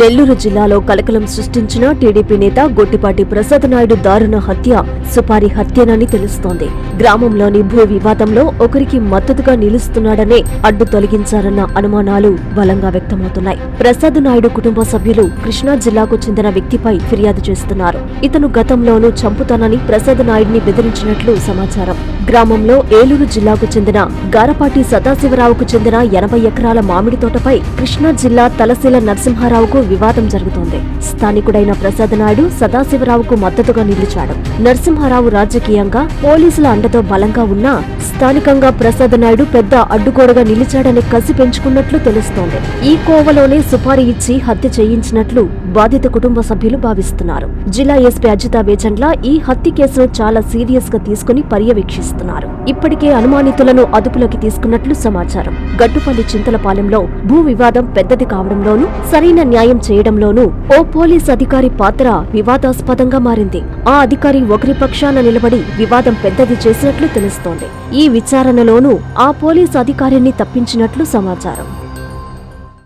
నెల్లూరు జిల్లాలో కలకలం సృష్టించిన టీడీపీ నేత గొట్టిపాటి ప్రసాద్ నాయుడు దారుణ హత్య సుపారి హత్యనని తెలుస్తోంది. గ్రామంలోని భూ వివాదంలో ఒకరికి మద్దతుగా నిలుస్తున్నాడనే అడ్డు తొలగించారన్న అనుమానాలు బలంగా వ్యక్తమవుతున్నాయి. ప్రసాద్ నాయుడు కుటుంబ సభ్యులు కృష్ణా జిల్లాకు చెందిన వ్యక్తిపై ఫిర్యాదు చేస్తున్నారు. ఇతను గతంలోనూ చంపుతానని ప్రసాద్ నాయుడిని బెదిరించినట్లు సమాచారం. గ్రామంలో ఏలూరు జిల్లాకు చెందిన గారపాటి సదాశివరావుకు చెందిన ఎనభై ఎకరాల మామిడి తోటపై కృష్ణా జిల్లా తలశీల నరసింహారావుకు వివాదం జరుగుతోంది. స్థానికుడైన ప్రసాద్ నాయుడు సదాశివరావుకు మద్దతుగా నిలిచాడు. నరసింహారావు రాజకీయంగా పోలీసుల అండతో బలంగా ఉన్నా స్థానికంగా ప్రసాద్ నాయుడు పెద్ద అడ్డుగోడగా నిలిచాడని కసి పెంచుకున్నట్లు తెలుస్తోంది. ఈ కోవలోనే సుపారీ ఇచ్చి హత్య చేయించినట్లు బాధిత కుటుంబ సభ్యులు భావిస్తున్నారు. జిల్లా ఎస్పీ అజిత వేచండ్ల ఈ హత్య కేసును చాలా సీరియస్గా తీసుకుని పర్యవేక్షిస్తున్నారు. ఇప్పటికే అనుమానితులను అదుపులోకి తీసుకున్నట్లు సమాచారం. గట్టుపల్లి చింతలపాలెంలో భూ వివాదం పెద్దది కావడంలోనూ సరైన న్యాయం చేయడంలోనూ ఓ పోలీస్ అధికారి పాత్ర వివాదాస్పదంగా మారింది. ఆ అధికారి ఒకరి పక్షాన నిలబడి వివాదం పెద్దది చేసినట్లు తెలుస్తోంది. ఈ విచారణలోనూ ఆ పోలీస్ అధికారిని తప్పించినట్లు సమాచారం.